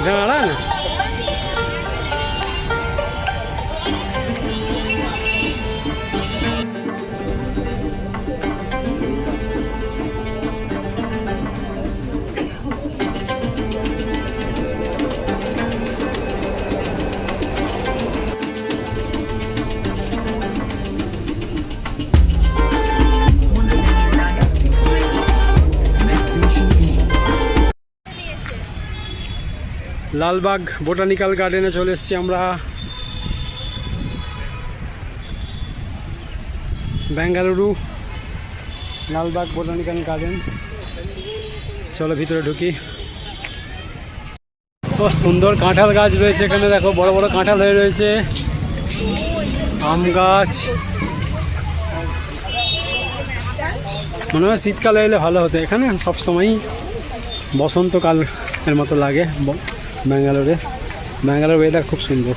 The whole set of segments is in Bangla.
Jangan লালবাগ বোটানিক্যাল গার্ডেনে চলে এসেছি আমরা। Bengaluru Lalbagh botanical garden. চলো ভিতরে ঢুকি। তো সুন্দর কাঁঠাল গাছ রয়েছে এখানে, দেখো বড় বড় কাঁঠাল হয়ে রয়েছে। আম গাছ। মনে হয় শীতকালে এলে ভালো হতো। এখানে সবসময়ই বসন্তকাল এর মতো লাগে। ব্যাঙ্গালোরে। ব্যাঙ্গালোর ওয়েদার খুব সুন্দর।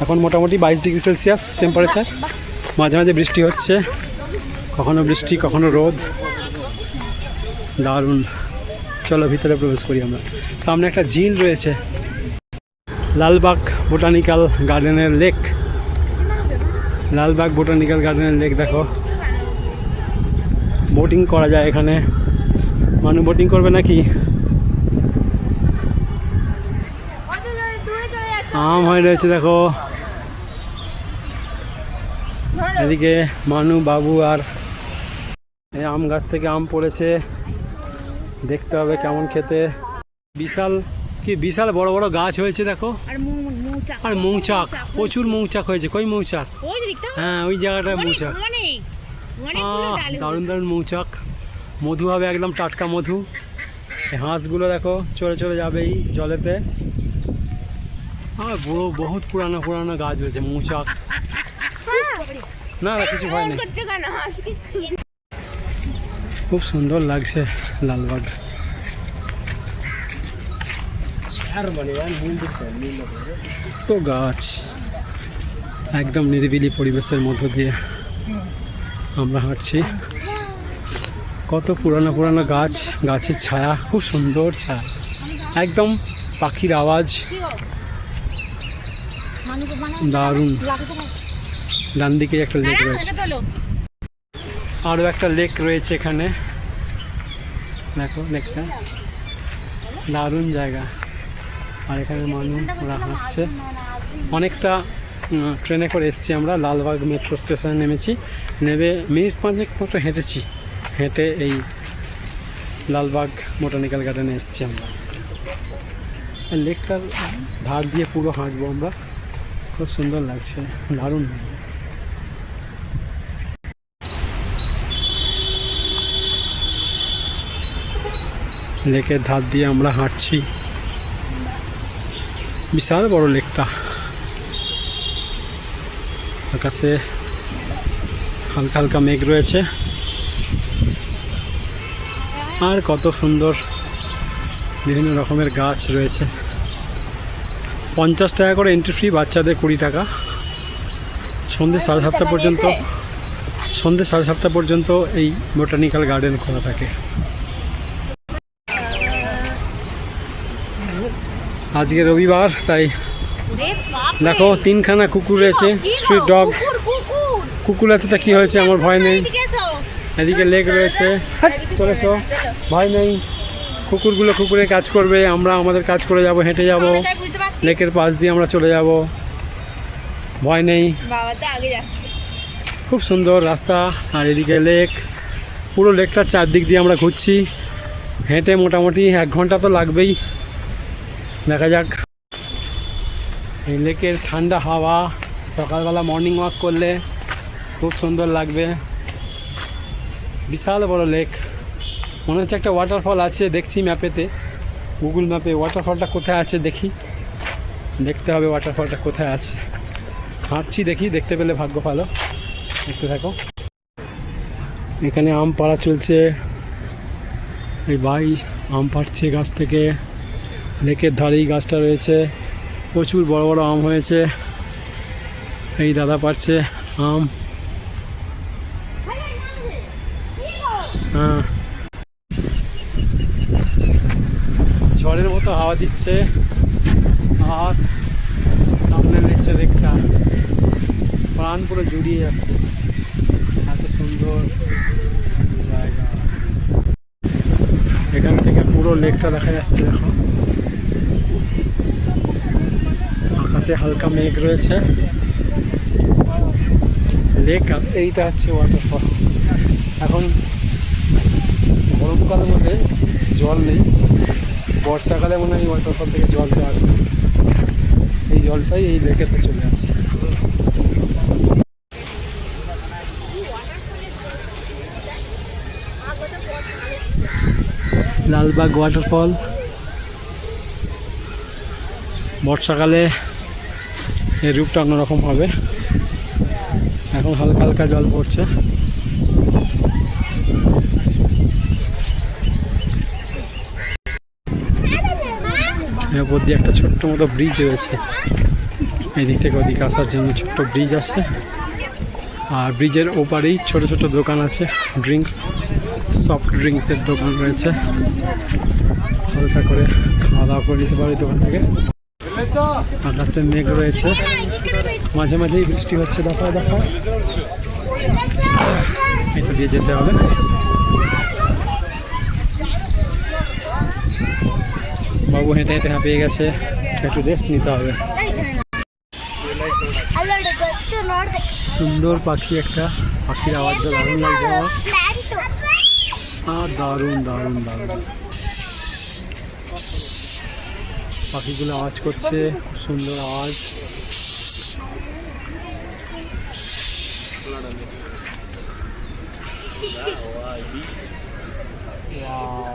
এখন মোটামুটি বাইশ ডিগ্রি সেলসিয়াস টেম্পারেচার মাঝে মাঝে বৃষ্টি হচ্ছে। কখনো বৃষ্টি, কখনো রোদ। দারুণ। চলো ভিতরে প্রবেশ করি আমরা। সামনে একটা ঝিল রয়েছে। লালবাগ বোটানিক্যাল গার্ডেনের লেক। লালবাগ বোটানিক্যাল গার্ডেনের লেক, দেখো। বোটিং করা যায় এখানে। মানুষ বোটিং করবে নাকি? আম হয়ে রয়েছে দেখো। এদিকে মানু বাবু আর এই আম গাছ থেকে আম পড়েছে। দেখতে হবে কেমন খেতে। বিশাল কি বিশাল বড় বড় গাছ হয়েছে দেখো। আর মৌচাক। প্রচুর মৌচাক হয়েছে। কই মৌচাক? হ্যাঁ ওই জায়গাটায় মৌচাক। দারুণ দারুণ মৌচাক। মধু হবে একদম টাটকা মধু। হাঁসগুলো দেখো চলে চলে যাবে এই জলেতে। আর বুড়ো বহুত পুরানো পুরানো গাছ রয়েছে, মৌচাক। না না, কিছু ভয় খুব সুন্দর লাগছে লালবাগ তো গাছ। একদম নিরিবিলি পরিবেশের মধ্য দিয়ে আমরা হাঁটছি। কত পুরানো পুরানো গাছ, গাছের ছায়া, খুব সুন্দর ছায়া। একদম পাখির আওয়াজ। দারুণ। ডান দিকে একটা লেক রয়েছে। আরও একটা লেক রয়েছে এখানে। দেখো লেকটা দারুণ জায়গা। আর এখানে মানুষ ওরা হাঁটছে। অনেকটা ট্রেনে করে এসেছি আমরা লালবাগ মেট্রো স্টেশনে নেমেছি। নেমে মিনিট পাঁচেক মতো হেঁটেছি। হেঁটে এই লালবাগ বোটানিক্যাল গার্ডেনে এসেছি আমরা। লেকটার ধার দিয়ে পুরো হাঁটবো আমরা। খুব সুন্দর লাগছে, দারুণ। লেকের ধার দিয়ে আমরা হাঁটছি। বিশাল বড় লেকটা। আকাশে হালকা হালকা মেঘ রয়েছে। আর কত সুন্দর বিভিন্ন রকমের গাছ রয়েছে। পঞ্চাশ টাকা করে এন্ট্রি ফি বাচ্চাদের কুড়ি টাকা। সন্ধ্যে সাড়ে সাতটা পর্যন্ত সন্ধ্যে সাড়ে সাতটা পর্যন্ত এই বোটানিক্যাল গার্ডেন খোলা থাকে। আজকে রবিবার তাই দেখো তিনখানা কুকুর রয়েছে স্ট্রিট ডগ কুকুর আছে তা কি হয়েছে আমার ভয় নেই। এদিকে লেক রয়েছে। চলেছো ভয় নেই। কুকুরগুলো কুকুরে কাজ করবে আমরা আমাদের কাজ করে যাব হেঁটে যাব। লেকের পাশ দিয়ে আমরা চলে যাব। ভয় নেই। বাবা তো আগে যাচ্ছে। খুব সুন্দর রাস্তা আর এদিকে লেক। পুরো লেকটার চারদিক দিয়ে আমরা ঘুরছি। হেঁটে মোটামুটি এক ঘণ্টা তো লাগবেই। দেখা যাক। এই লেকের ঠান্ডা হাওয়া সকালবেলা মর্নিং ওয়াক করলে খুব সুন্দর লাগবে। বিশাল বড় লেক। মনে হচ্ছে একটা ওয়াটারফল আছে দেখছি ম্যাপেতে গুগল ম্যাপে ওয়াটারফলটা কোথায় আছে দেখি। দেখতে হবে ওয়াটারফলটা কোথায় আছে। হাঁটছি দেখি, দেখতে পেলে ভাগ্য ভালো। দেখতে থাকো। এখানে আম পাড়া চলছে। এই ভাই, আম পাড়ছে গাছ থেকে। লেকের ধারেই গাছটা রয়েছে। প্রচুর বড় বড় আম হয়েছে। এই দাদা পারছে আম। হ্যাঁ। ঝড়ের মতো মতো হাওয়া দিচ্ছে আর সামনে নিচে দেখটা প্রাণ পুরো জুড়িয়ে যাচ্ছে। এত সুন্দর জায়গা। এখান থেকে পুরো লেকটা দেখা যাচ্ছে দেখো। আকাশে হালকা মেঘ রয়েছে। লেক এইটা হচ্ছে ওয়াটারফল এখন গরমকালের মধ্যে জল নেই। বর্ষাকালে মনে হয় ওয়াটারফল থেকে জলটা আসে এই জলটাই এই লেকেতে চলে আসছে। লালবাগ ওয়াটারফল বর্ষাকালে এর রূপটা অন্যরকম হবে। এখন হালকা হালকা জল পড়ছে। এর উপর দিয়ে একটা ছোট্ট মতো ব্রিজ রয়েছে। এই দিক থেকে ওদিকে আসার জন্য ছোট্ট ব্রিজ আছে, আর ব্রিজের ওপারেই ছোট ছোট দোকান আছে ড্রিঙ্কস সফট ড্রিঙ্কসের দোকান রয়েছে। হালকা করে খাওয়া দাওয়া করে নিতে পারি দোকান থেকে। আকাশে মেঘ রয়েছে। মাঝে মাঝেই বৃষ্টি হচ্ছে দেখা দেখা এটা দিয়ে যেতে হবে। বাবু হেঁটে হেঁটে হাঁপিয়ে গেছে। একটু রেস্ট নিতে হবে। সুন্দর পাখি একটা পাখির আওয়াজটা দারুণ লাগছে আর দারুণ দারুণ দারুণ। পাখিগুলো আওয়াজ করছে, খুব সুন্দর আওয়াজ। Wow.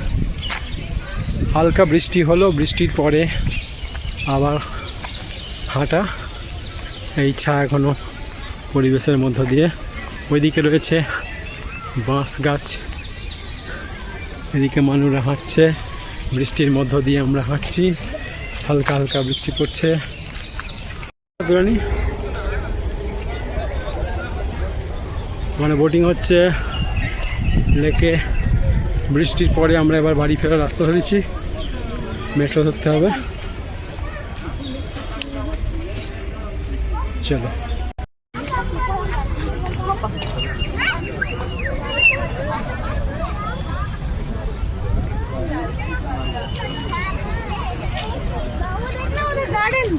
হালকা বৃষ্টি হলো, বৃষ্টির পরে আবার হাঁটা। এই ছা এখনও পরিবেশের মধ্য দিয়ে। ওইদিকে রয়েছে বাঁশ গাছ। এদিকে মানুষরা হাঁটছে, বৃষ্টির মধ্য দিয়ে আমরা হাঁটছি। হালকা হালকা বৃষ্টি পড়ছে। মানে বোটিং হচ্ছে, লেকে বৃষ্টির পরে আমরা এবার বাড়ি ফেরার রাস্তা ধরেছি। মেট্রো ধরতে হবে। চলো। গার্ডেন